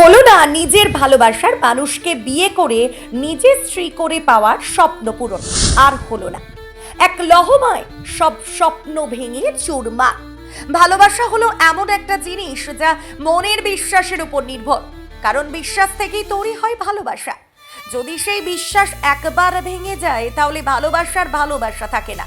হলো না নিজের ভালোবাসার মানুষকে বিয়ে করে নিজের স্ত্রী করে পাওয়ার স্বপ্ন পূরণ। আর হলো না। এক লহমায় সব স্বপ্ন ভেঙে চুরমা। ভালোবাসা হলো এমন একটা জিনিস যা মনের বিশ্বাসের উপর নির্ভর। কারণ বিশ্বাস থেকেই তৈরি হয় ভালোবাসা। যদি সেই বিশ্বাস একবার ভেঙে যায়, তাহলে ভালোবাসার ভালোবাসা থাকে না।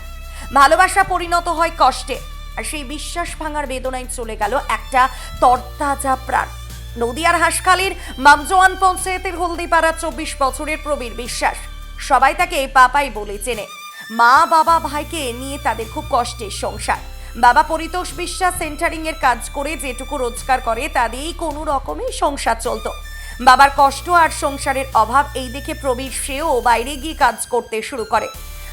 ভালোবাসা পরিণত হয় কষ্টে। আর সেই বিশ্বাস ভাঙার বেদনায় চলে গেল একটা তরতাজা প্রাণ। নদিয়ার হাসখালির মামজোয়ান পঞ্চায়েতের হলদিপাড়া চব্বিশ বছরের প্রবীর বিশ্বাস। সবাই তাকে পাপাই বলে চেনে। মা, বাবা, ভাইকে নিয়ে তাদের খুব কষ্টের সংসার। বাবা পরিতোষ বিশ্বাস সেন্টারিং এর কাজ করে যেটুকু রোজগার করে, তা দিয়েই কোনো রকমই সংসার চলতো। বাবার কষ্ট আর সংসারের অভাব এই দেখে প্রবীর সেও বাইরে গিয়ে কাজ করতে শুরু করে।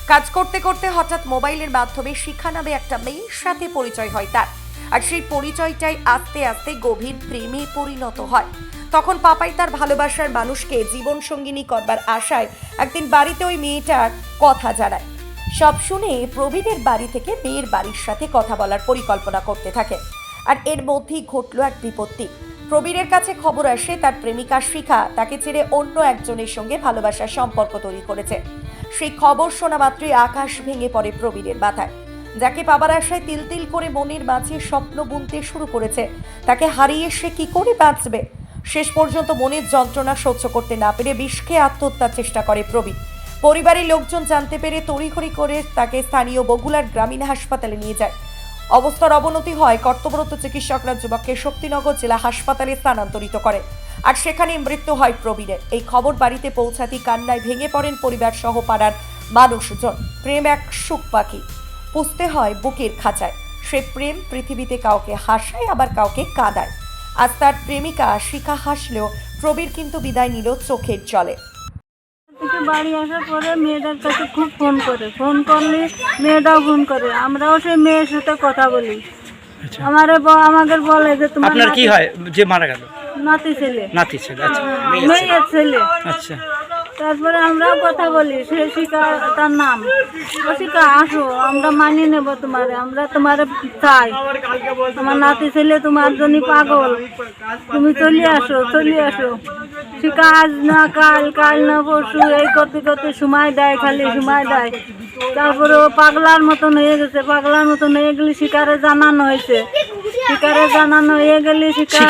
কাজ করতে করতে হঠাৎ মোবাইলের মাধ্যমে শিখা নামে একটা মেয়ের সাথে পরিচয় হয় তার। আর সেই পরিচয়টাই আস্তে আস্তে গভীর প্রেমে পরিণত হয়। তখন পাপাই তার ভালোবাসার মানুষকে জীবন সঙ্গিনী করবার আশায় একদিন বাড়িতে ওই মেয়েটার কথা জানায়। সব শুনে প্রবীরের বাড়ি থেকে মেয়ের বাড়ির সাথে কথা বলার পরিকল্পনা করতে থাকে। আর এর মধ্যেই ঘটলো এক বিপত্তি। প্রবীরের কাছে খবর আসে, তার প্রেমিকা শিখা তাকে ছেড়ে অন্য একজনের সঙ্গে ভালোবাসার সম্পর্ক তৈরি করেছে। সেই খবর শোনা মাত্রই আকাশ ভেঙে পড়ে প্রবীরের মাথায়। যাকে পাবার আশায় তিল তিল করে মনের মাঝে স্বপ্ন বুনতে শুরু করেছে। তাকে হারিয়ে সে কি করে বাঁচবে? শেষ পর্যন্ত মনের যন্ত্রণা সহ্য করতে না পেরে বিষকে আত্মহত্যার চেষ্টা করে প্রবীণ। পরিবারের লোকজন জানতে পেরে তড়িঘড়ি করে তাকে স্থানীয় বগুলার গ্রামীণ হাসপাতালে নিয়ে যায়। অবস্থার অবনতি হয় কর্তব্যরত চিকিৎসকরা যুবককে শক্তিনগর জেলা হাসপাতালে স্থানান্তরিত করে। আর সেখানে মৃত্যু হয় প্রবীরের এই খবর বাড়িতে পৌঁছাতেই কান্নায় ভেঙে পড়েন পরিবার সহ পাড়ার মানুষজন। প্রেম এক সুখ পাখি। পুষতে হয় বুকের খাঁচায়। সে প্রেম পৃথিবীতে কাউকে হাসায় আবার কাউকে কাঁদায়। আজ তার প্রেমিকা শিখা হাসলেও প্রবীর কিন্তু বিদায় নিল চোখের জলে। থেকে বাড়ি আসার পরে মেয়েটার কাছে খুব ফোন করে। ফোন করলে মেয়েটাও ফোন করে। আমরাও সেই মেয়ের সাথে কথা বলি। আচ্ছা। আমারে ব- আমাদের বলে যে তোমার আপনার কি নাতি- হয়? যে মারা গেল? নাতি ছেলে। নাতি ছেলে আচ্ছা। মেয়ের ছেলে। আচ্ছা। তারপরে আমরাও কথা বলি সে শিকা তার নাম। শিকা আসো আমরা মানিয়ে নেব তোমারে আমরা তোমারে চাই। আমার নাতি ছেলে তোমার জন্য পাগল। তুমি চলে আসো চলে আসো। শিকা আজ না কাল কাল না পরশু এই করতে করতে সময় দেয় খালি সময় দেয়। তারপরে ও পাগলার মতন হয়ে গেছে পাগলার মতন হয়ে গেলে শিকারে জানানো হয়েছে। শিকারে জানানো হয়ে গেলে শিকার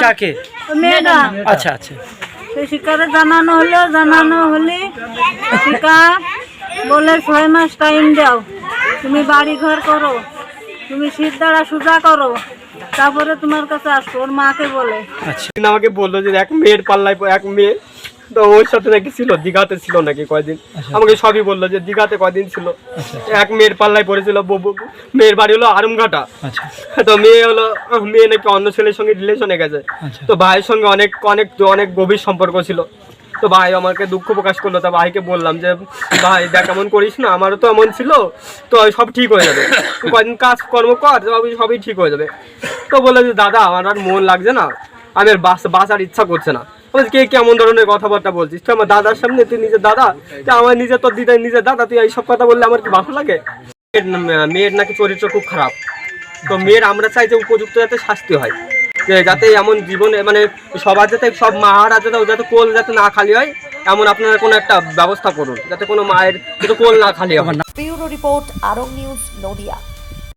মেয়েটা। আচ্ছা আচ্ছা। সেই শিকারে জানানো হলো জানানো হলে। শিকা বলে ছয় মাস টাইম দাও। তুমি বাড়ি ঘর করো। তুমি শীত দ্বারা সোজা করো। তারপরে তোমার কাছে আসব। ওর মাকে বলে। আচ্ছা। আমাকে বলল যে এক মেয়ের পাল্লায় এক মেয়ে তো ওর সাথে নাকি ছিল দীঘাতে ছিল নাকি কয়দিন? আমাকে সবই বলল যে দীঘাতে কয়দিন ছিল। এক মেয়ের পাল্লায় পড়েছিল মেয়ের বাড়ি হলো আরমঘাটা। আচ্ছা। তো মেয়ে হলো মেয়ে নাকি অন্য ছেলের সঙ্গে রিলেশনে গেছে। আচ্ছা। তো ভাইয়ের সঙ্গে অনেক অনেক অনেক গভীর সম্পর্ক ছিল। তো ভাই আমাকে দুঃখ প্রকাশ করল তা ভাইকে বললাম যে ভাই দেখ এমন করিস না আমারও তো এমন ছিল তো সব ঠিক হয়ে যাবে। কদিন কাজ কর্ম কর সবই সবই ঠিক হয়ে যাবে। তো বলল যে দাদা আমার আর মন লাগছে না। আমি আর বাস বাঁচার ইচ্ছা করছে না। বলছি, কে কেমন ধরনের কথাবার্তা বলছিস? তুই আমার দাদার সামনে তুই নিজের দাদা তুই আমার নিজের তোর দিদাই নিজের দাদা তুই এইসব কথা বললে আমার কি ভালো লাগে? মেয়ের নাকি চরিত্র খুব খারাপ। তো মেয়ের আমরা চাই যে উপযুক্ত যাতে শাস্তি হয়। যে যাতে এমন জীবনে মানে সবার যাতে সব মাহারা যাতে যাতে কোল যাতে না খালি হয় এমন আপনারা কোনো একটা ব্যবস্থা করুন। যাতে কোনো মায়ের কোল না খালি হয়। Bureau report Arong news Nadia.